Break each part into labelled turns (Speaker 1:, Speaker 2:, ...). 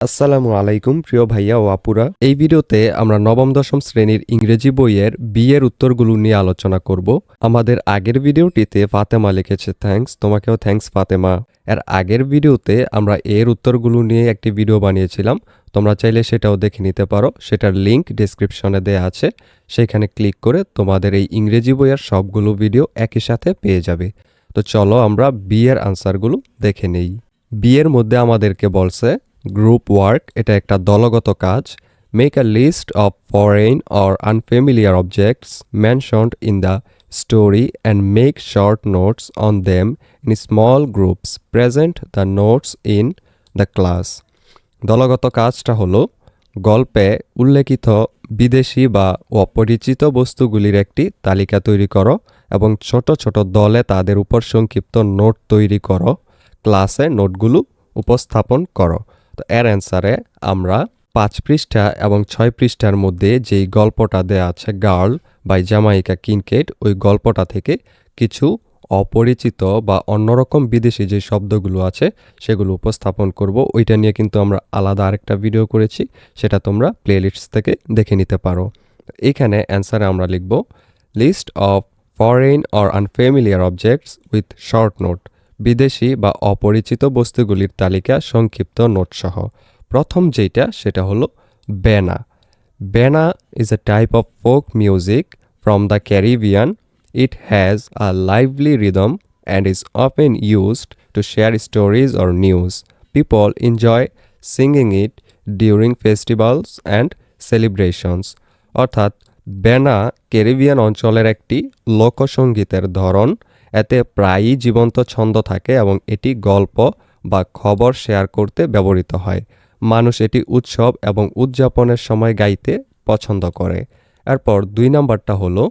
Speaker 1: আসসালামু আলাইকুম, প্রিয় ভাইয়া ও আপুরা। এই ভিডিওতে আমরা নবম, দশম শ্রেণির ইংরেজি বইয়ের বিয়ের উত্তরগুলো নিয়ে আলোচনা করব। আমাদের আগের ভিডিওটিতে ফাতেমা লিখেছে, থ্যাঙ্কস, তোমাকেও থ্যাঙ্কস ফাতেমা। এর আগের ভিডিওতে আমরা এর উত্তরগুলো নিয়ে একটি ভিডিও বানিয়েছিলাম। তোমরা চাইলে সেটাও দেখে নিতে পারো। সেটার লিংক ডিসক্রিপশনে দেয়া আছে। সেখানে ক্লিক করে তোমাদের এই ইংরেজি বইয়ের সবগুলো ভিডিও একই সাথে পেয়ে যাবে। তো চলো আমরা বিয়ের আনসারগুলো দেখে নেই। বিয়ের মধ্যে আমাদেরকে বলছে গ্রুপ ওয়ার্ক এটা একটা দলগত কাজ make a list of foreign or unfamiliar objects mentioned in the story and make short notes on them in small groups present the notes in the class দলগত কাজটা হলো, গল্পে উল্লেখিত বিদেশি বা অপরিচিত বস্তুগুলির একটি তালিকা তৈরি করো এবং ছোট ছোট দলে তাদের উপর সংক্ষিপ্ত নোট তৈরি করো। ক্লাসে নোটগুলো উপস্থাপন করো। এর অ্যান্সারে আমরা পাঁচ পৃষ্ঠা এবং ছয় পৃষ্ঠার মধ্যে যেই গল্পটা দেয়া আছে, গার্ল বাই জামাইকা কিনকেট, ওই গল্পটা থেকে কিছু অপরিচিত বা অন্যরকম বিদেশি যে শব্দগুলো আছে, সেগুলো উপস্থাপন করব। ওইটা নিয়ে কিন্তু আমরা আলাদা আরেকটা ভিডিও করেছি, সেটা তোমরা প্লেলিস্ট থেকে দেখে নিতে পারো। এখানে অ্যান্সারে আমরা লিখব list of foreign or unfamiliar objects with short note বিদেশি বা অপরিচিত বস্তুগুলির তালিকা সংক্ষিপ্ত নোটসহ। প্রথম যেটা সেটা হলো Benna. Benna is a type of folk music from the Caribbean it has a lively rhythm and is often used to share stories or news people enjoy singing it during festivals and celebrations অর্থাৎ, বেনা Caribbean অঞ্চলের একটি লোকসঙ্গীতের ধরন এতে প্রায়ই জীবন্ত ছন্দ থাকে এবং এটি গল্প বা খবর শেয়ার করতে ব্যবহৃত হয়। মানুষ এটি উৎসব এবং উদযাপনের সময় গাইতে পছন্দ করে। এরপর দুই নাম্বারটা হলো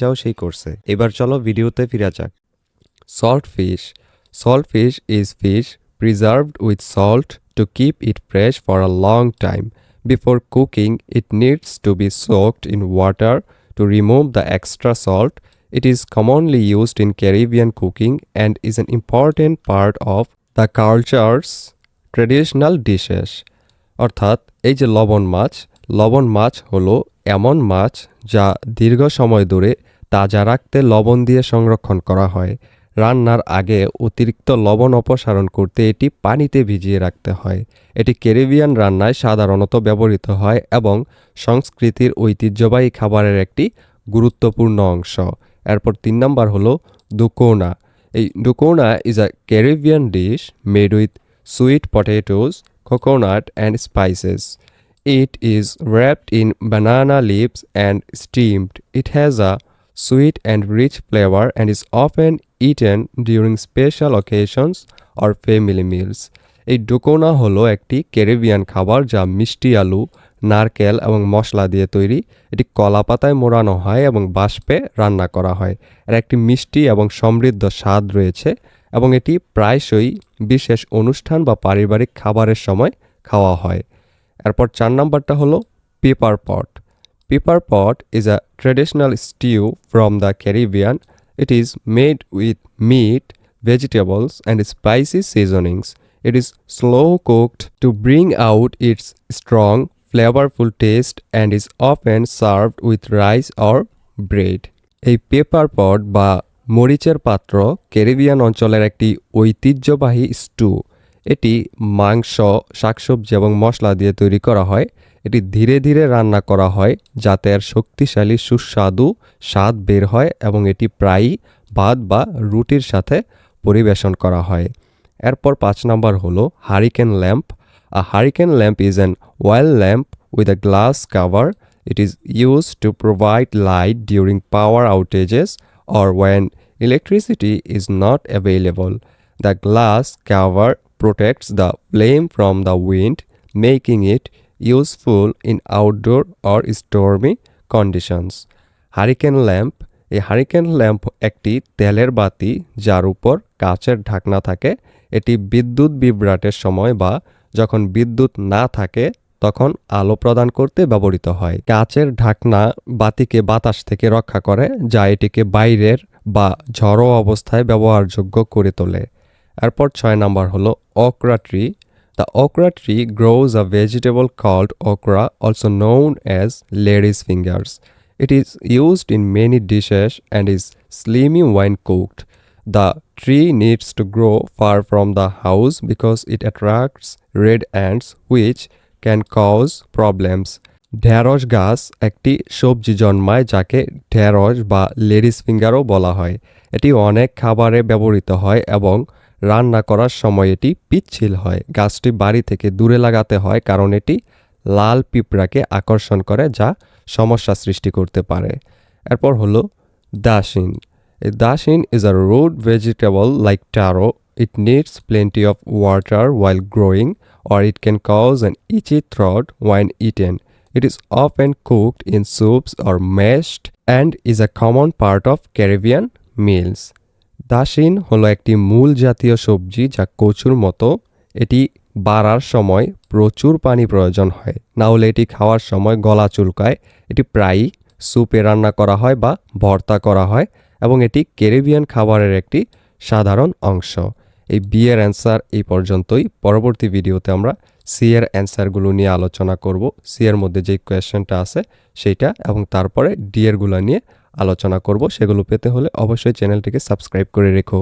Speaker 1: যাও সেই কোর্সে এবার চলো ভিডিওতে ফিরা যাক। Salt fish salt fish is fish preserved with salt to keep it fresh for a long time before cooking it needs to be soaked in water to remove the extra salt. It is commonly used in Caribbean cooking and is an important part of the culture's traditional dishes অর্থাৎ, এই যে লবণ মাছ লবণ মাছ হলো এমন মাছ যা দীর্ঘ সময় ধরে তাজা রাখতে লবণ দিয়ে সংরক্ষণ করা হয়। রান্নার আগে অতিরিক্ত লবণ অপসারণ করতে এটি পানিতে ভিজিয়ে রাখতে হয়। এটি ক্যারিবিয়ান রান্নায় সাধারণত ব্যবহৃত হয় এবং সংস্কৃতির ঐতিহ্যবাহী খাবারের একটি গুরুত্বপূর্ণ অংশ। এরপর তিন নম্বর হলো দুকোনা। এই ducana is a Caribbean dish made with sweet potatoes coconut and spices. It is wrapped in banana leaves and steamed. It has a sweet and rich flavor and is often eaten during special occasions or family meals. এই ডোকোনা হলো একটি Caribbean খাবার যা মিষ্টি আলু, নারকেল এবং মশলা দিয়ে তৈরি এটি কলা পাতায় মোড়ানো হয় এবং বাষ্পে রান্না করা হয় এর একটি মিষ্টি এবং সমৃদ্ধ স্বাদ রয়েছে এবং এটি প্রায়শই বিশেষ অনুষ্ঠান বা পারিবারিক খাবারের সময় খাওয়া হয় এরপর চার নাম্বারটা হলো pepper pot pepper pot is a traditional stew from the Caribbean it is made with meat vegetables and spicy seasonings it is slow cooked to bring out its strong flavourful taste and is often served with rice or bread এই pepper pot বা মরিচের পাত্র Caribbean অঞ্চলের একটি ঐতিহ্যবাহী stew এটি মাংস, শাকসবজি এবং মশলা দিয়ে তৈরি করা হয়। এটি ধীরে ধীরে রান্না করা হয় যাতে এর শক্তিশালী, সুস্বাদু স্বাদ বের হয় এবং এটি প্রায়ই ভাত বা রুটির সাথে পরিবেশন করা হয়। এরপর পাঁচ নাম্বার হলো hurricane lamp. A hurricane lamp is an oil lamp with a glass cover It is used to provide light during power outages or when electricity is not available. The glass cover protects the flame from the wind, making it useful in outdoor or stormy conditions hurricane lamp এই hurricane lamp একটি তেলের বাতি যার উপর কাচের ঢাকনা থাকে। এটি বিদ্যুৎ বিভ্রাটের সময় বা যখন বিদ্যুৎ না থাকে তখন আলো প্রদান করতে ব্যবহৃত হয়। কাচের ঢাকনা বাতিকে বাতাস থেকে রক্ষা করে যা এটিকে বাইরের বা ঝড়ো অবস্থায় ব্যবহারযোগ্য করে তোলে। এরপর ছয় নাম্বার হলো okra tree the okra tree grows a vegetable called okra also known as ladies fingers it is used in many dishes and is slimy when cooked the tree needs to grow far from the house because it attracts red ants which can cause problems ঢেরস গাছ একটি সবজি জন্মায় যাকে ঢেরস বা ladies ফিঙ্গারও বলা হয়। এটি অনেক খাবারে ব্যবহৃত হয় এবং রান্না করার সময় এটি পিচ্ছিল হয়। গাছটি বাড়ি থেকে দূরে লাগাতে হয় কারণ এটি লাল পিঁপড়াকে আকর্ষণ করে যা সমস্যা সৃষ্টি করতে পারে। এরপর হলো দাসিন। এই dasheen is a root vegetable like taro it needs plenty of water while growing or it can cause an itchy throat when eaten it is off and cooked in soups or mashed and is a common part of Caribbean meals dasheen হলো একটি মূল জাতীয় সবজি যা কচুর মতো। এটি বাড়ার সময় প্রচুর পানি প্রয়োজন হয়। না হলে এটি খাওয়ার সময় গলা চুলকায়। এটি প্রায়ই স্যুপে রান্না করা হয় বা ভর্তা করা হয় এবং এটি ক্যারিবিয়ান খাবারের একটি সাধারণ অংশ। এই বিয়ের অ্যান্সার এই পর্যন্তই। পরবর্তী ভিডিওতে আমরা সি এর অ্যান্সারগুলো নিয়ে আলোচনা করব। সি এর মধ্যে যে কোয়েশ্চেনটা আছে সেইটা এবং তারপরে ডি এরগুলো নিয়ে আলোচনা করব সেগুলো পেতে হলে অবশ্যই চ্যানেলটিকে সাবস্ক্রাইব করে রেখো।